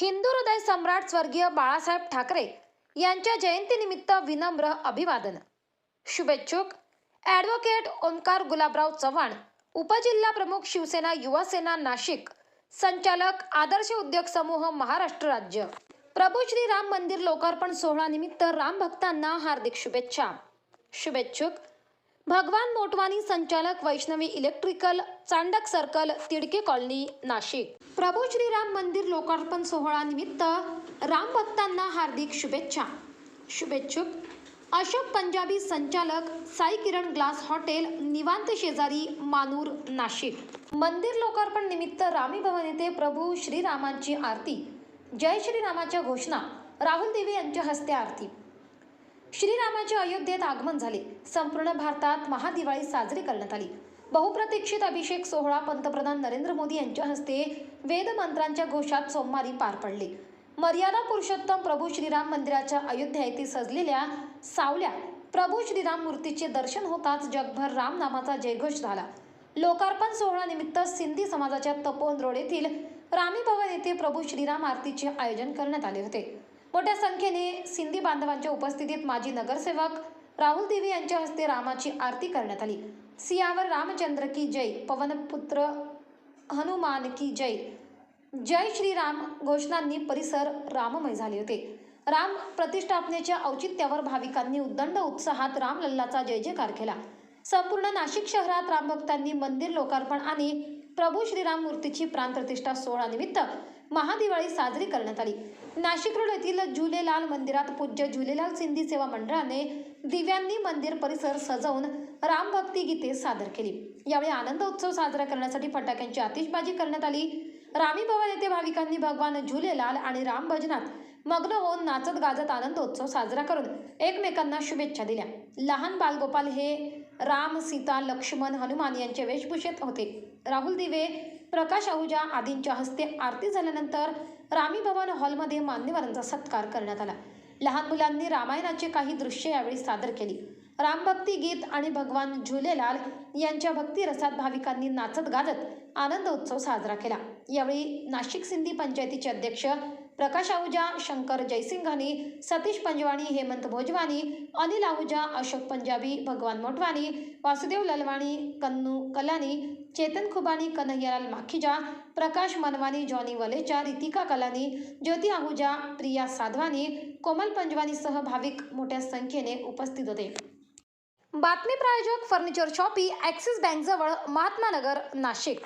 हिंदू हृदय सम्राट स्वर्गीय बाळासाहेब ठाकरे यांच्या जयंतीनिमित्त विनम्र अभिवादन. शुभेच्छुक. ॲडव्होकेट ओंकार गुलाबराव चव्हाण उपजिल्हा प्रमुख शिवसेना युवा सेना नाशिक संचालक आदर्श उद्योग समूह महाराष्ट्र राज्य. प्रभू श्री राम मंदिर लोकार्पण सोहळा निमित्त राम भक्तांना हार्दिक शुभेच्छा. शुभेच्छुक. भगवान मोटवानी संचालक Vaishnavi electrical Chandak circle Tidke colony Nashik. Prabhu Shriram मंदिर लोकार्पण सोहळा निमित्त राम भक्तांना हार्दिक शुभेच्छा. शुभेच्छुक. अशोक पंजाबी संचालक साई किरण ग्लास हॉटेल निवांत शेजारी मानूर नाशिक. मंदिर लोकार्पण निमित्त रामी भवन येथे प्रभू श्रीरामांची आरती. जय श्रीरामाच्या घोषणा. राहुल देवी यांच्या हस्ते आरती. श्रीरामाचे अयोध्येत आगमन झाले. संपूर्ण भारतात महादिवाळी साजरी करण्यात आली. बहुप्रतीक्षित अभिषेक सोहळा पंतप्रधान नरेंद्र मोदी यांच्या हस्ते वेदमंत्रांच्या घोषात सोमवारी पार पडले. मर्यादा पुरुषोत्तम प्रभू श्रीराम मंदिराच्या अयोध्या येथे सजलेल्या सावल्या प्रभू श्रीराम मूर्तीचे दर्शन होताच जगभर रामनामाचा जयघोष झाला. लोकार्पण सोहळा निमित्त सिंधी समाजाच्या तपोवन रोड येथील रामी भवन येथे प्रभू श्रीराम आरतीचे आयोजन करण्यात आले होते. मोठ्या संख्येने सिंधी बांधवांच्या उपस्थितीत माजी नगरसेवक राहुल देवी यांच्या हस्ते रामाची आरती करण्यात आली. सियावर रामचंद्र की जय पवनपुत्र हनुमान की जय जय श्रीराम घोषणांनी परिसर राममय झाले होते. राम प्रतिष्ठापनेच्या औचित्यावर भाविकांनी उद्दंड उत्साहात रामलल्लाचा जय जयकार केला. संपूर्ण नाशिक शहरात रामभक्तांनी मंदिर लोकार्पण आणि प्रभू श्रीराम मूर्तीची प्राणप्रतिष्ठा सोहळा निमित्त महादिवाळी साजरी करण्यात आली. नाशिक रोड येथील झुलेलाल मंदिरात पूज्य झुलेलाल सिंधी सेवा मंडळाने दिव्यांनी मंदिर परिसर सजवून रामभक्ती गीते सादर केली. यावेळी आनंद उत्सव साजरा करण्यासाठी फटाक्यांची आतिषबाजी करण्यात आली. रामी भवन येथे भाविकांनी भगवान झुलेलाल आणि राम भजनात मग्न होऊन नाचत गाजत आनंदोत्सव साजरा करून एकमेकांना शुभेच्छा दिल्या. लहान बालगोपाल हे राम सीता लक्ष्मण हनुमान यांच्या वेशभूषेत होते. राहुल दिवे प्रकाश आहुजा आदींच्या हस्ते आरती झाल्यानंतर रामी भवन हॉलमध्ये मान्यवरांचा सत्कार करण्यात आला. लहान मुलांनी रामायणाचे काही दृश्य यावेळी सादर केली. रामभक्ती गीत आणि भगवान झुलेलाल यांच्या भक्तिरसात भाविकांनी नाचत गाजत आनंद उत्सव साजरा केला. यावेळी नाशिक सिंधी पंचायतीचे अध्यक्ष प्रकाश आहुजा शंकर जयसिंघानी सतीश पंजवाणी हेमंत भोजवानी अनिल आहुजा अशोक पंजाबी भगवान मोटवानी वासुदेव ललवाणी कन्नू कलानी चेतन खुबानी कन्हैयालाल माखीजा प्रकाश मनवानी जॉनी वलेचा रितिका कलानी ज्योती आहुजा प्रिया साधवानी कोमल पंजवानीसह भाविक मोठ्या संख्येने उपस्थित होते. बातमी प्रायोजक फर्निचर शॉपी ॲक्सिस बँकजवळ महात्मा नगर नाशिक.